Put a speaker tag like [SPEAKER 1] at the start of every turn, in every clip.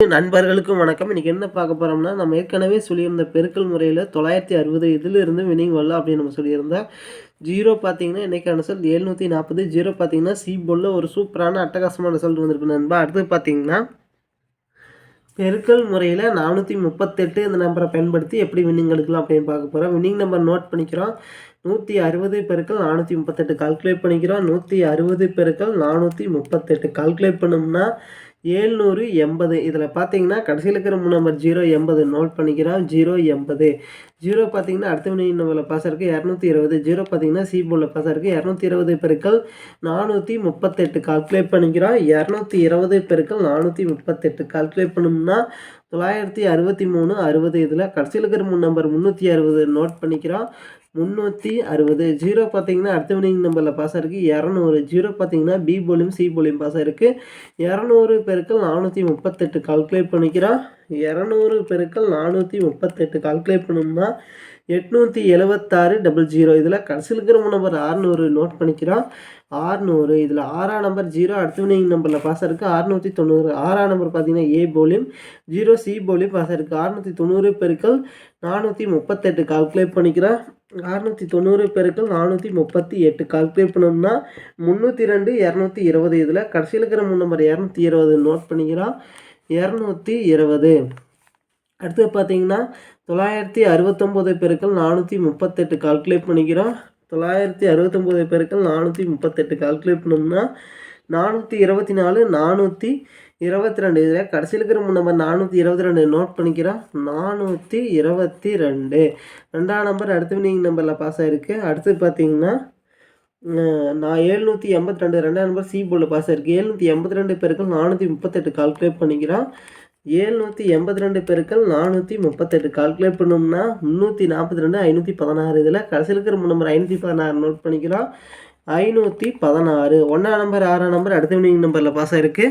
[SPEAKER 1] நண்பர்களுக்கும் வணக்கம். இன்றைக்கி என்ன பார்க்க போகிறோம்னா நம்ம ஏற்கனவே சொல்லியிருந்த பெருக்கல் முறையில் தொள்ளாயிரத்தி அறுபது இதிலிருந்து வினிங் வரல அப்படின்னு நம்ம சொல்லியிருந்தோம் ஜீரோ பார்த்தீங்கன்னா இன்றைக்கான ரிசல்ட் எழுநூற்றி நாற்பது. ஜீரோ பார்த்தீங்கன்னா சி போலில் ஒரு சூப்பரான அட்டகாசமான ரிசல்ட் வந்திருக்கு நண்பா. அடுத்து பார்த்தீங்கன்னா பெருக்கல் முறையில் நானூற்றி முப்பத்தெட்டு இந்த நம்பரை பயன்படுத்தி எப்படி வின்னிங் எடுக்கலாம் அப்படின்னு பார்க்க போகிறோம் வின்னிங் நம்பர் நோட் பண்ணிக்கிறோம். நூற்றி அறுபது பெருக்கள் நானூற்றி முப்பத்தெட்டு. கால்குலேட் பண்ணிக்கிறோம். நூற்றி அறுபது பெருக்கள் நானூற்றி முப்பத்தெட்டு. கால்குலேட் பண்ணோம்னா ஏழ்நூறு எண்பது. இதில் பார்த்தீங்கன்னா கடைசியில் இருக்கிற மூணு நம்பர் ஜீரோ எண்பது. நோட் பண்ணிக்கிறோம். ஜீரோ எண்பது. ஜீரோ பார்த்தீங்கன்னா அடுத்த மணி நம்பரில் பாஸ் இருக்குது இரநூத்தி இருபது. ஜீரோ பார்த்தீங்கன்னா சி போர்டில் பாஸ் இருக்குது இரநூத்தி இருபது பெருக்கள் நானூற்றி முப்பத்தெட்டு. கால்குலேட் பண்ணிக்கிறோம். இரநூத்தி இருபது பெருக்கள் நானூற்றி முப்பத்தெட்டு. கால்குலேட் பண்ணோம்னா தொள்ளாயிரத்தி அறுபத்தி மூணு அறுபது. இதில் கடைசியில் இருக்கிற மூணு நம்பர் முந்நூற்றி அறுபது. நோட் பண்ணிக்கிறோம். முந்நூற்றி அறுபது. ஜீரோ பார்த்தீங்கன்னா அடுத்த வினிங் நம்பரில் பாஸ் இருக்குது இரநூறு. ஜீரோ பார்த்தீங்கன்னா பி போலியும் சி போலியும் பாஸ் இருக்குது இரநூறு பெருக்கள் நானூற்றி முப்பத்தெட்டு. கால்குலேட் பண்ணிக்கிறோம். இரநூறு பெருக்கள் நானூற்றி முப்பத்தெட்டு. கால்குலேட் பண்ணோம்னா எட்நூற்றி எழுபத்தாறு டபுள் ஜீரோ இதில் கடைசியில் இருக்கிற நம்பர் ஆறுநூறு நோட் பண்ணிக்கிறோம். ஆறுநூறு இதில் ஆறாம் நம்பர் ஜீரோ அடுத்த வினிங் நம்பரில் பாஸ் இருக்குது அறுநூற்றி தொண்ணூறு ஆறாம் நம்பர் பார்த்தீங்கன்னா ஏ போலியும் ஜீரோ சி போலியும் பாஸ் இருக்குது அறுநூற்றி தொண்ணூறு பெருக்கள் நானூற்றி முப்பத்தெட்டு கால்குலேட் பண்ணிக்கிறோம். அறுநூற்றி தொண்ணூறு பேருக்கள் நானூற்றி முப்பத்தி எட்டு கால்குலேட் பண்ணோம்னா முந்நூற்றி ரெண்டு இரநூத்தி இருபது. இதில் கடைசியில் இருக்கிற மூணு நம்பர் இரநூத்தி இருபது நோட் பண்ணிக்கிறோம். இரநூத்தி இருபது. அடுத்து பார்த்தீங்கன்னா தொள்ளாயிரத்தி அறுபத்தொம்போது பெருக்கள் நானூற்றி முப்பத்தெட்டு கால்குலேட் பண்ணிக்கிறோம். தொள்ளாயிரத்தி அறுபத்தொம்போது பெருக்கள் நானூற்றி முப்பத்தெட்டு கால்குலேட் பண்ணோம்னா நானூற்றி இருபத்தி நாலு நானூற்றி இருபத்தி ரெண்டு. இதில் கடைசியில் இருக்கிற நம்பர் நானூற்றி இருபத்தி ரெண்டு நோட் பண்ணிக்கிறோம். நானூற்றி இருபத்தி ரெண்டு. ரெண்டாம் நம்பர் அடுத்த வினிங் நம்பரில் பாஸ் ஆகிருக்கு அடுத்து பார்த்தீங்கன்னா நான் ஏழ்நூற்றி எண்பத்தி ரெண்டு ரெண்டாம் நம்பர் சி போர்டில் பாஸ் ஆகிருக்கு ஏழ்நூற்றி எண்பத்தி ரெண்டு பேருக்கு நானூற்றி முப்பத்தெட்டு கால்குலேட் பண்ணிக்கிறோம். ஏழ்நூற்றி எண்பத்தி ரெண்டு பெருக்கள் நானூற்றி முப்பத்தெட்டு. கால்குலேட் பண்ணோம்னா முந்நூற்றி நாற்பத்தி ரெண்டு ஐநூற்றி பதினாறு. இதில் கடைசியில் இருக்கிற நம்பர் ஐநூற்றி பதினாறு நோட் பண்ணிக்கிறோம். ஐநூற்றி பதினாறு. ஒன்றாம் நம்பர் ஆறாம் நம்பர் அடுத்த வினிங் நம்பரில் பாஸ் ஆகிருக்கு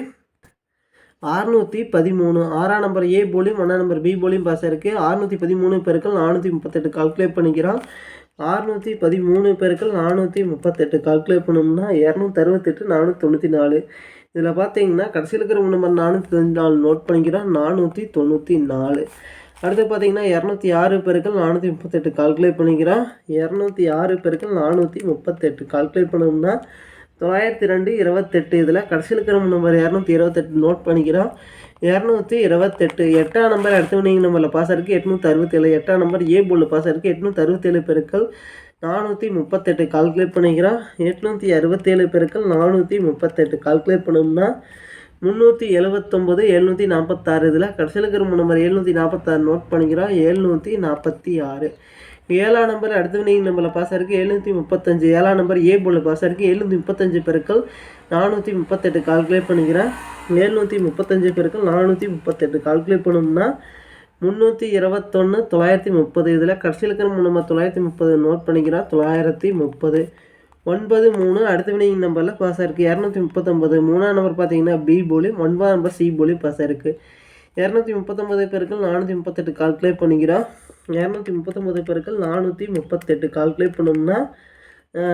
[SPEAKER 1] அறுநூற்றி பதிமூணு. ஆறாம் நம்பர் ஏ போலியும் ஒன்றாம் நம்பர் பி போலியும் பாஸ் ஆயிருக்கு. அறுநூற்றி பதிமூணு பெருக்கள் நானூற்றி முப்பத்தெட்டு. கால்குலேட் பண்ணிக்கிறோம். அறுநூற்றி பதிமூணு பெருக்கள் நானூற்றி முப்பத்தெட்டு. கால்குலேட் பண்ணோம்னா இரநூத்தி அறுபத்தெட்டு நானூற்றி தொண்ணூற்றி நாலு. இதில் பார்த்தீங்கன்னா கடைசியில் இருக்கிற நம்பர் நானூற்றி தொண்ணூற்றி நாலு நோட் பண்ணிக்கிறோம். நானூற்றி தொண்ணூற்றி நாலு. அடுத்து பார்த்தீங்கன்னா இரநூத்தி ஆறு பேருக்கு நானூற்றி முப்பத்தெட்டு கால்குலேட் பண்ணிக்கிறோம். இரநூத்தி ஆறு பெருக்கள் நானூற்றி முப்பத்தெட்டு கால்குலேட் பண்ணோம்னா தொள்ளாயிரத்தி ரெண்டு இருபத்தெட்டு இதில் கடைசியில் இருக்கிற நம்பர் இரநூத்தி இருபத்தெட்டு நோட் பண்ணிக்கிறோம். இரநூத்தி இருபத்தெட்டு எட்டாம் நம்பர் அடுத்த வினிங் நம்பரில் பாஸ் இருக்குது எட்நூற்றி அறுபத்தேழு. எட்டாம் நம்பர் ஏ போல் பாஸ் இருக்குது எட்நூற்றி அறுபத்தேழு பெருக்கள் நானூற்றி முப்பத்தெட்டு கால்குலேட் பண்ணிக்கிறோம் எட்நூற்றி அறுபத்தேழு பெருக்கள் நானூற்றி முப்பத்தெட்டு கால்குலேட் பண்ணோம்னா முந்நூற்றி எழுபத்தொம்பது எழுநூற்றி நாற்பத்தாறு இதில் கடைசியில் இருக்கிற நம்பர் எழுநூற்றி நாற்பத்தாறு நோட் பண்ணிக்கிறோம் எழுநூற்றி நாற்பத்தி ஆறு. ஏழாம் நம்பர் அடுத்த வினிங் நம்பரில் பாஸ் இருக்குது எழுநூற்றி முப்பத்தஞ்சு. ஏழாம் நம்பர் ஏ போல் பாஸ் இருக்குது எழுநூற்றி முப்பத்தஞ்சு பெருக்கள் நானூற்றி முப்பத்தெட்டு கால்குலேட் பண்ணிக்கிறேன் எழுநூற்றி முப்பத்தஞ்சு பெருக்கள் நானூற்றி முப்பத்தெட்டு கால்குலேட் பண்ணோம்னா முந்நூற்றி இருபத்தொன்று தொள்ளாயிரத்தி முப்பது இதில் கடைசியில் இருக்கிற நம்ம தொள்ளாயிரத்தி முப்பது நோட் பண்ணிக்கிறோம். தொள்ளாயிரத்தி முப்பது. ஒன்பது மூணு. அடுத்த வினிங் நம்பரில் பாஸ் ஆயிருக்கு. இரநூத்தி முப்பத்தொம்பது மூணாம் நம்பர் பார்த்தீங்கன்னா பி போலி. ஒன்பதாம் நம்பர் சி போலி பாஸ் ஆயிருக்கு. இரநூத்தி முப்பத்தொம்பது பேருக்கள் நானூற்றி முப்பத்தெட்டு கால்குலேட் பண்ணிக்கிறோம். இரநூத்தி முப்பத்தொம்பது பேருக்கள் நானூற்றி முப்பத்தெட்டு கால்குலேட் பண்ணோம்னா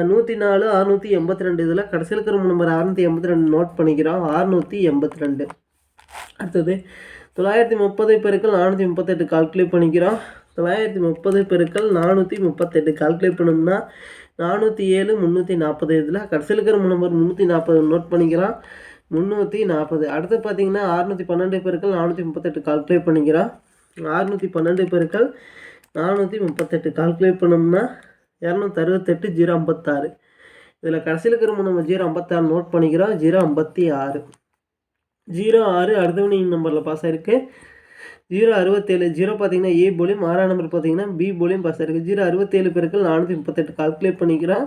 [SPEAKER 1] நூற்றி நாலு அறுநூற்றி எண்பத்தி ரெண்டு இதில் கடைசியில் இருக்கிற நம்பர் அறுநூற்றி எண்பத்தி ரெண்டு நோட் பண்ணிக்கிறோம். அறுநூற்றி எண்பத்தி ரெண்டு அடுத்தது தொள்ளாயிரத்தி முப்பது பெருக்கள் நானூற்றி முப்பத்தெட்டு கால்குலேட் பண்ணிக்கிறோம். தொள்ளாயிரத்தி முப்பது பெருக்கள் நானூற்றி முப்பத்தெட்டு கால்குலேட் பண்ணோம்னா நானூற்றி ஏழு முந்நூற்றி நாற்பது இதில் கடைசியில் இருக்கிற நம்பர் முந்நூற்றி நாற்பது நோட் பண்ணிக்கிறோம். முந்நூற்றி நாற்பது அடுத்து பார்த்தீங்கன்னா அறுநூற்றி பன்னெண்டு பெருக்கள் நானூற்றி முப்பத்தெட்டு கால்குலேட் பண்ணிக்கிறோம். அறுநூற்றி பன்னெண்டு பெருக்கள் நானூற்றி முப்பத்தெட்டு கால்குலேட் பண்ணோம்னா இரநூத்தி அறுபத்தெட்டு ஜீரோ ஐம்பத்தாறு. இதில் கடைசியில் இருக்கிற நம்ம ஜீரோ ஐம்பத்தாறு நோட் பண்ணிக்கிறோம். ஜீரோ ஐம்பத்தி ஆறு. ஜீரோ ஆறு அடுத்தவனிங் நம்பரில் பாஸ் ஆயிருக்கு. ஜீரோ அறுபத்தேழு ஜீரோ பார்த்தீங்கன்னா ஏ போலியும் ஆறாம் நம்பர் பார்த்தீங்கன்னா பி போலியும் பாஸ் ஆயிருக்கு. ஜீரோ அறுபத்தேழு பேருக்கள் நானூற்றி முப்பத்தெட்டு கால்குலேட் பண்ணிக்கிறான்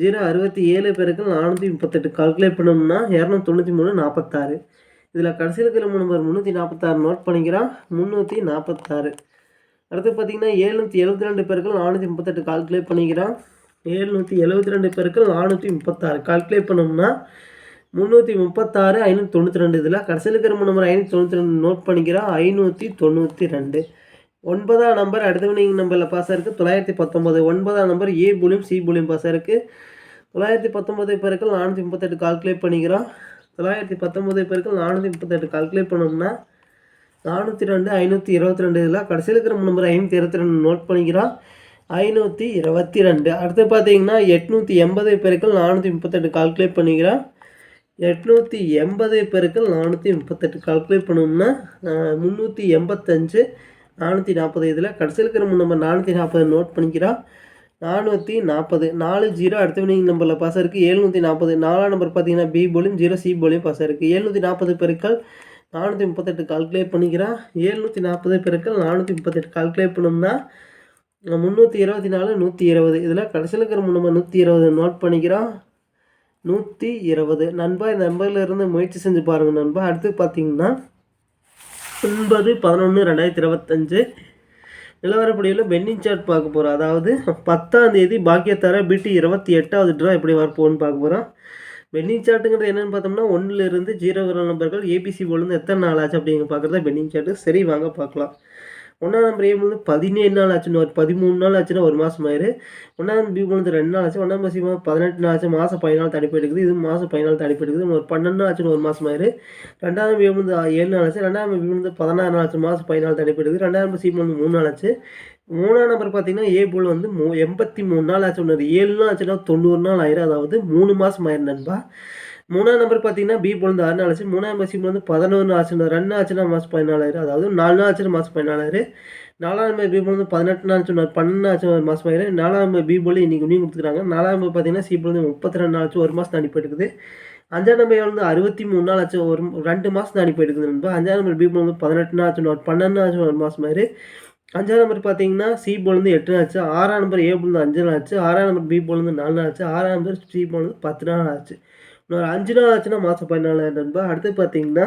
[SPEAKER 1] ஜீரோ அறுபத்தி ஏழு பேருக்கள் நானூற்றி முப்பத்தெட்டு கால்குலேட் பண்ணோம்னா இரநூத்தி தொண்ணூற்றி மூணு நாற்பத்தாறு. இதில் கடைசியில் இருக்கிற மூணு நம்பர் முந்நூற்றி நாற்பத்தாறு நோட் பண்ணிக்கிறான் முந்நூற்றி நாற்பத்தாறு. அடுத்து பார்த்தீங்கன்னா ஏழ்நூற்றி எழுபத்தி ரெண்டு பேருக்கள் நானூற்றி முப்பத்தெட்டு கால்குலேட் பண்ணிக்கிறான் ஏழ்நூற்றி எழுபத்தி ரெண்டு பேருக்கள் நானூற்றி முப்பத்தாறு கால்குலேட் பண்ணோம்னா முந்நூற்றி முப்பத்தாறு ஐநூற்றி தொண்ணூற்றி ரெண்டு. இதில் கடைசியில் இருக்கிற நம்பர் ஐநூற்றி தொண்ணூற்றி ரெண்டு நோட் பண்ணிக்கிறோம் ஐநூற்றி தொண்ணூற்றி ரெண்டு. ஒன்பதாம் நம்பர் அடுத்த வினிங் நம்பரில் பாஸ் இருக்குது தொள்ளாயிரத்தி பத்தொம்பது ஒன்பதாம் நம்பர் ஏ புலியும் சி புலியும் பாஸ் இருக்குது தொள்ளாயிரத்தி பத்தொம்பது பேருக்கள் நானூற்றி முப்பத்தெட்டு கால்குலேட் பண்ணிக்கிறோம். தொள்ளாயிரத்தி பத்தொம்பது பேருக்கள் நானூற்றி முப்பத்தெட்டு கால்குலேட் பண்ணோம்னா நானூற்றி ரெண்டு ஐநூற்றி இருபத்தி ரெண்டு. இதில் கடைசியில் இருக்கிற நம்பர் ஐநூற்றி இருபத்தி ரெண்டு நோட் பண்ணிக்கிறோம். ஐநூற்றி இருபத்தி ரெண்டு. அடுத்து பார்த்தீங்கன்னா எட்நூற்றி எண்பது பெருக்கள் நானூற்றி முப்பத்தெட்டு கால்குலேட் பண்ணிக்கிறோம். எட்நூற்றி எண்பது பெருக்கள் நானூற்றி முப்பத்தெட்டு கால்குலேட் பண்ணோம்னா முந்நூற்றி எண்பத்தஞ்சு நானூற்றி நாற்பது இதில் கடைசியில் இருக்கிற நம்பர் நானூற்றி நாற்பது நோட் பண்ணிக்கிறோம் நானூற்றி நாற்பது நாலு ஜீரோ அடுத்த வினிங் நம்பரில் பாஸ் இருக்குது எழுநூற்றி நாற்பது நாலாம் நம்பர் பார்த்தீங்கன்னா பி போலியும் ஜீரோ சி போலியும் பாஸ் இருக்குது எழுநூற்றி நாற்பது பெருக்கள் நானூற்றி முப்பத்தெட்டு கால்குலேட் பண்ணிக்கிறோம் எழுநூற்றி நாற்பது பெருக்கள் நானூற்றி முப்பத்தெட்டு கால்குலேட் பண்ணோம்னா முந்நூற்றி இருபத்தி நாலு நூற்றி இருபது இதில் கடைசியில் இருக்கிற நம்ம நூற்றி இருபது நோட் பண்ணிக்கிறோம் நூற்றி இருபது. நண்பா இந்த நம்பரில் இருந்து முயற்சி செஞ்சு பாருங்கள் நண்பா. அடுத்து பார்த்தீங்கன்னா ஒன்பது பதினொன்று ரெண்டாயிரத்தி இருபத்தஞ்சு நிலவரப்படியில் பெண்டிங் சார்ட் பார்க்க போகிறோம் அதாவது பத்தாம் தேதி பாக்கியத்தார பிடி இருபத்தி எட்டாவது ட்ரா எப்படி வரப்போகுன்னு பார்க்க போகிறோம் பெண்டிங் சார்ட்டுங்கிறது என்னென்னு பார்த்தோம்னா ஒன்றுலேருந்து ஜீரோ வர நம்பர்கள் ஏபிசி போலேருந்து எத்தனை நாள் ஆச்சு அப்படிங்க பார்க்குறதா பெண்டிங் சார்ட்டு. சரி வாங்க பார்க்கலாம். ஒன்றாம் நம்பர் ஏ வந்து பதினேழு நாள் ஆச்சுன்னு ஒரு பதிமூணு நாள் ஆச்சுன்னா ஒரு மாதம் ஆயிரு. ஒன்றாம் பி வந்து ரெண்டு நாள் ஆச்சு ஒன்றாம் பசி பதினெட்டு நாள் ஆச்சு மாதம் பதினாலு தடுப்பு எடுக்குது இது மாதம் பதினாலு தடுப்பு எடுக்குது ஒரு பன்னெண்டு நாள் ஆச்சுன்னு ஒரு மாதம் ஆயிரு. ரெண்டாம் பி வந்து ஏழு நாள் ஆச்சு ரெண்டாம் பி வந்து பதினாறு நாள் ஆச்சு மாதம் பதினாலு தடுப்பு எடுக்குது ரெண்டாயிரம் சி வந்து மூணு நாள் ஆச்சு. மூணாம் நம்பர் பார்த்தீங்கன்னா ஏ போல் வந்து மூ எண்பத்தி மூணு நாள் ஆச்சு ஒன்று ஏழு நாள் ஆச்சுன்னா தொண்ணூறு நாள் ஆயிரும் அதாவது மூணு மாதம் ஆயிரும் நண்பா. மூணாம் நம்பர் பார்த்தீங்கன்னா பி போல் ஆறு நாள் ஆச்சு மூணாம் சி வந்து பதினொன்று ஆச்சுன்னா ரெண்டு ஆச்சுன்னா மாதம் பதினாலாயிரம் அதாவது நாலு நாள் ஆச்சுன்னா மாதம் பதினாலாயிரம். நாலாம் நம்பர் பி போல் பதினெட்டு நாள் சொன்னார் பன்னெண்டு ஆச்சு ஒரு மாதம் ஆயிரம் நாலாம் நம்பர் பி போல் இன்றைக்கி முடிவு கொடுத்துருக்காங்க. நாலாம் நம்பர் பார்த்தீங்கன்னா சி போல் வந்து முப்பத்தி ரெண்டு நாள் ஆச்சு ஒரு மாதம் தாண்டி போயிருக்குது அஞ்சாம் நம்பர் வந்து அறுபத்தி மூணு நாள் ஆச்சு ஒரு ரெண்டு மாதம் தாண்டி போயிடுக்குது நண்பா. அஞ்சாம் நம்பர் பி போல் வந்து பதினெட்டு நாள் ஆச்சு ஒரு பன்னெண்டு ஆச்சு ஒரு மாதம் மாதிரி அஞ்சாம் நம்பர் பார்த்தீங்கன்னா சி போல் வந்து எட்டு நாள் ஆச்சு. ஆறாம் நம்பர் ஏ போல் வந்து அஞ்சு நாள் ஆச்சு. ஆறாம் நம்பர் பி போல் வந்து நாலு நாள் ஆச்சு. ஆறாம் நம்பர் சி போல் வந்து பத்து நாள் ஆச்சு. இன்னொரு அஞ்சு நாள் ஆச்சுன்னா மாதம் பதினாலாயிரம் நண்பா. அடுத்து பார்த்தீங்கன்னா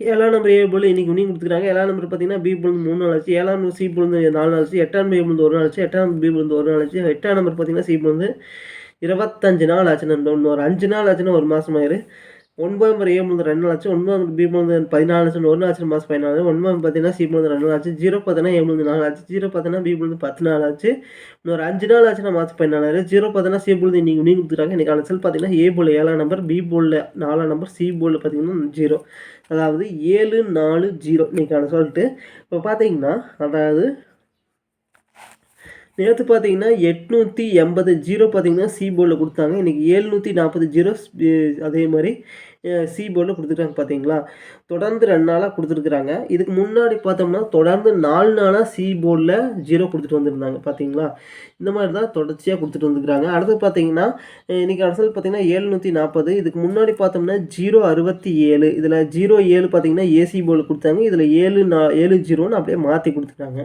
[SPEAKER 1] ஏழாம் நம்பர் ஏ போல் இன்றைக்கி உனியும் கொடுத்துருக்காங்க. ஏழாம் நம்பர் பார்த்தீங்கன்னா பி போல் மூணு நாள் ஆச்சு. ஏழாம் நம்பர் சி போல் நாலு நாள் ஆச்சு. எட்டாம் பி வந்து ஒரு நாள் ஆச்சு. எட்டாம் நம்பர் பி போல் ஒரு நாள் ஆச்சு. எட்டாம் நம்பர் பார்த்தீங்கன்னா சி போல் இருபத்தஞ்சு நாள் ஆச்சு நண்பர் இன்னொரு அஞ்சு நாள் ஆச்சுன்னா ஒரு மாதம் ஆயிரு ஒன்பது நம்பர் ஏ வந்து ரெண்டு லட்சம் ஒன்பது நம்பர் பி வந்து பதினாலு லட்சம் ஒரு லட்சம் மாதம் பதினாலு ஒன்பது பார்த்தீங்கன்னா சி வந்து ரெண்டு ஆச்சு. ஜீரோ பார்த்தீங்கன்னா ஏ வந்து நாலு ஆச்சு. ஜீரோ பார்த்தீங்கன்னா பி வந்து பத்து நாள் ஆச்சு. இன்னொரு அஞ்சு நாள் ஆச்சுன்னா மாதம் பதினாலு ஜீரோ பார்த்தீங்கன்னா சி போல் நீங்கள் நீங்கள் கொடுத்துருக்காங்க இன்றைக்கி அலசல் பார்த்தீங்கன்னா ஏ போல் ஏழாம் நம்பர் பி போலில் நாலாம் நம்பர் சி போலில் பார்த்தீங்கன்னா ஜீரோ அதாவது ஏழு நாலு ஜீரோ இன்றைக்கான சொல்லிட்டு. இப்போ பார்த்தீங்கன்னா அதாவது நேற்று பார்த்தீங்கன்னா எட்நூற்றி எண்பது ஜீரோ பார்த்தீங்கன்னா சி போர்டில் கொடுத்தாங்க. இன்றைக்கி ஏழ்நூற்றி நாற்பது ஜீரோ அதே மாதிரி சி போர்டில் கொடுத்துருக்காங்க பார்த்தீங்களா தொடர்ந்து ரெண்டு நாளாக கொடுத்துருக்குறாங்க. இதுக்கு முன்னாடி பார்த்தோம்னா தொடர்ந்து நாலு நாளாக சி போர்டில் ஜீரோ கொடுத்துட்டு வந்திருந்தாங்க பார்த்தீங்களா இந்த மாதிரி தான் தொடர்ச்சியாக கொடுத்துட்டு வந்துருக்குறாங்க. அடுத்து பார்த்தீங்கன்னா இன்றைக்கி அரசல் பார்த்தீங்கன்னா ஏழ்நூற்றி நாற்பது இதுக்கு முன்னாடி பார்த்தோம்னா ஜீரோ அறுபத்தி ஏழு. இதில் ஜீரோ ஏழு பார்த்தீங்கன்னா ஏசி போர்டில் கொடுத்தாங்க. இதில் ஏழு நா ஏழு ஜீரோன்னு அப்படியே மாற்றி கொடுத்துட்டாங்க.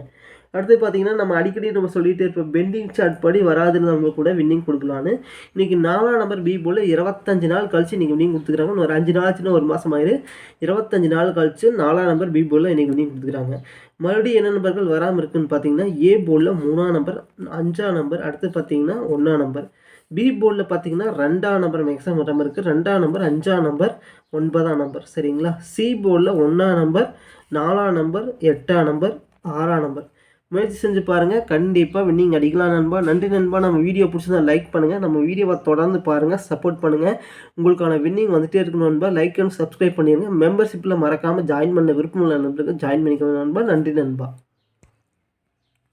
[SPEAKER 1] அடுத்து பார்த்தீங்கன்னா நம்ம அடிக்கடி நம்ம சொல்லிகிட்டே இருப்போம் பெண்டிங் சார்ட் படி வராதுன்னு கூட வின்னிங் கொடுக்கலான்னு இன்றைக்கி நாலாம் நம்பர் பி போல் இருபத்தஞ்சு நாள் கழிச்சு இன்றைக்கி வின்னிங் கொடுத்துக்கிறாங்க. ஒரு அஞ்சு நாள் ஒரு மாதம் ஆயிரு. இருபத்தஞ்சு நாள் கழிச்சு நாலாம் நம்பர் பி போலில் இன்றைக்கி வின்னிங் கொடுத்துக்கிறாங்க. மறுபடியும் என்ன நம்பர்கள் வராமல் இருக்குன்னு பார்த்தீங்கன்னா ஏ போலில் மூணாம் நம்பர் அஞ்சாம் நம்பர் அடுத்து பார்த்தீங்கன்னா ஒன்றாம் நம்பர் பி போர்டில் பார்த்தீங்கன்னா ரெண்டாம் நம்பர் மேக்ஸிமம் வராமல் இருக்குது ரெண்டாம் நம்பர் அஞ்சாம் நம்பர் ஒன்பதாம் நம்பர் சரிங்களா? சி போர்டில் ஒன்றாம் நம்பர் நாலாம் நம்பர் எட்டாம் நம்பர் ஆறாம் நம்பர் முயற்சி செஞ்சு பாருங்கள் கண்டிப்பாக வின்னிங் அடிக்கலாம் நண்பா. நன்றி நண்பா. நம்ம வீடியோ பிடிச்சதா லைக் பண்ணுங்கள் நம்ம வீடியோவை தொடர்ந்து பாருங்கள் சப்போர்ட் பண்ணுங்கள் உங்களுக்கான வின்னிங் வந்துகிட்டே இருக்கணும் நண்பா. லைக் அண்ட் சப்ஸ்கிரைப் பண்ணிடுங்க மெம்பர்ஷிப்பில் மறக்காமல் ஜாயின் பண்ண விருப்பம் உள்ள நண்பர்களுக்கு ஜாயின் பண்ணிக்கணும் நண்பா. நன்றி நண்பா.